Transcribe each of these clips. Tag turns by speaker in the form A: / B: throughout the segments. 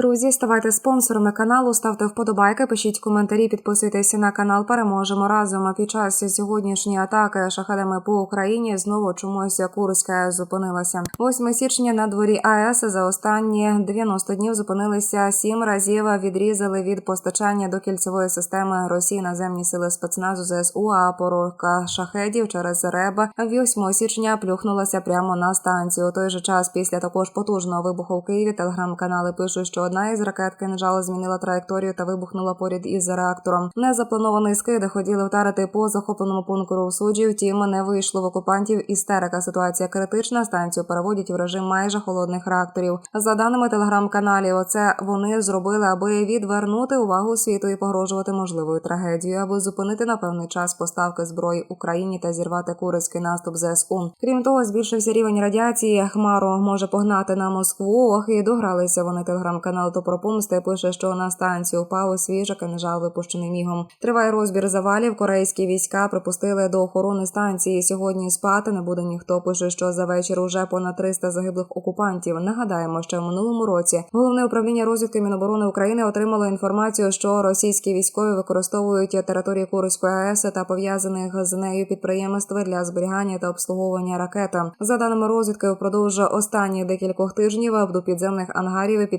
A: Друзі, ставайте спонсорами каналу, ставте вподобайки, пишіть коментарі, підписуйтесь на канал. Переможемо разом. А під час сьогоднішньої атаки шахедами по Україні знову чомусь Курська зупинилася. 8 січня на дворі АЕС за останні 90 днів зупинилися сім разів. Відрізали від постачання до кільцевої системи Росії наземні сили спецназу ЗСУ. А поровка шахедів через РЕБ 8 січня плюхнулася прямо на станцію. У той же час після також потужного вибуху в Києві телеграм-канали пишуть, що одна із ракет кинжал змінила траєкторію та вибухнула поряд із реактором. Незапланований скид хотіли вдарити по захопленому пункту у суджі. Втім, не вийшло в окупантів. Істерика ситуація критична. Станцію переводять в режим майже холодних реакторів. За даними телеграм-каналів, це вони зробили, аби відвернути увагу світу і погрожувати можливою трагедією, аби зупинити на певний час поставки зброї Україні та зірвати курицький наступ ЗСУ. Крім того, збільшився рівень радіації. Хмару може погнати на Москву. Ох, і догралися вони телеграм-канал то про помсти пише, що на станцію впав свіжа кинжал, випущений мігом. Триває розбір завалів. Корейські війська припустили до охорони станції. Сьогодні спати не буде ніхто. Пише, що за вечір уже понад 300 загиблих окупантів. Нагадаємо, що в минулому році головне управління розвідки Міноборони України отримало інформацію, що російські військові використовують територію Курської АЕС та пов'язаних з нею підприємств для зберігання та обслуговування ракет. За даними розвідки, впродовж останніх декількох тижнів до підземних ангарів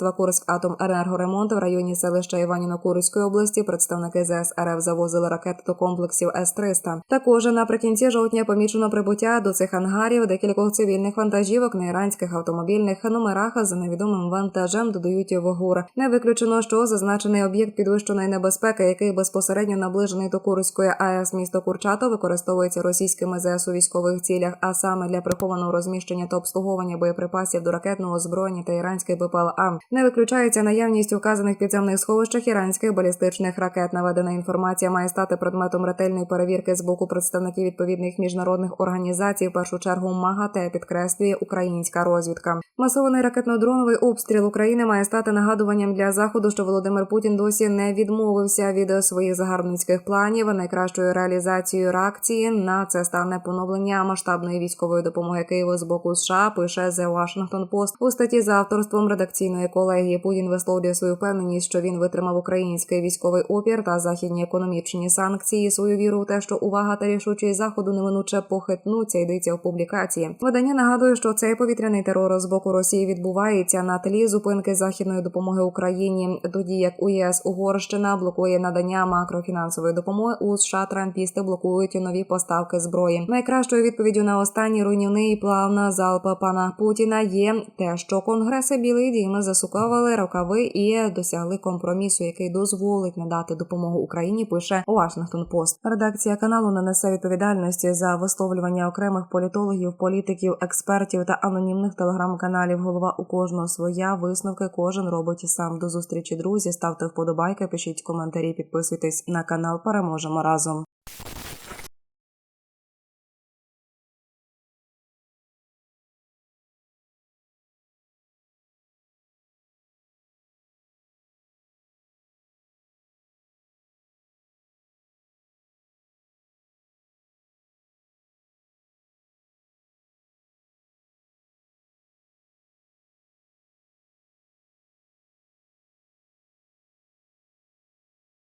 A: підприємства Курськ Атом Енергоремонт в районі селища Іваніно Курської області представники ЗС РФ завозили ракети до комплексів С-300. Також наприкінці жовтня помічено прибуття до цих ангарів декількох цивільних вантажівок на іранських автомобільних номерах з невідомим вантажем додають в ГУР. Не виключено, що зазначений об'єкт підвищеної небезпеки, який безпосередньо наближений до Курської АЕС місто Курчато, використовується російськими ЗС у військових цілях, а саме для прихованого розміщення та обслуговування боєприпасів до ракетного озброєння та іранської БПЛА. Не виключається наявність у вказаних підземних сховищах іранських балістичних ракет. Наведена інформація має стати предметом ретельної перевірки з боку представників відповідних міжнародних організацій. В першу чергу МАГАТЕ підкреслює українська розвідка. Масований ракетно-дроновий обстріл України має стати нагадуванням для заходу, що Володимир Путін досі не відмовився від своїх загарбницьких планів. Найкращою реалізацією реакції на це стане поновлення масштабної військової допомоги Києву з боку США. Пише The Washington Post у статті за авторством редакційної колегії. Путін висловлює свою впевненість, що він витримав український військовий опір та західні економічні санкції. Свою віру у те, що увага та рішучість заходу неминуче похитнуться. Йдеться в публікації. Видання нагадує, що цей повітряний терор з боку Росії відбувається на тлі зупинки західної допомоги Україні. Тоді як у ЄС Угорщина блокує надання макрофінансової допомоги у США Трампісти блокують нові поставки зброї. Найкращою відповіддю на останній руйнівний план на залп пана Путіна є те, що конгреси Білий Дім засукавили рукави і досягли компромісу, який дозволить надати допомогу Україні. Пише Washington Post. Редакція каналу не несе відповідальності за висловлювання окремих політологів, політиків, експертів та анонімних телеграм-каналів. Голова у кожного своя висновки. Кожен робить сам до зустрічі. Друзі, ставте вподобайки, пишіть коментарі, підписуйтесь на канал. Переможемо разом.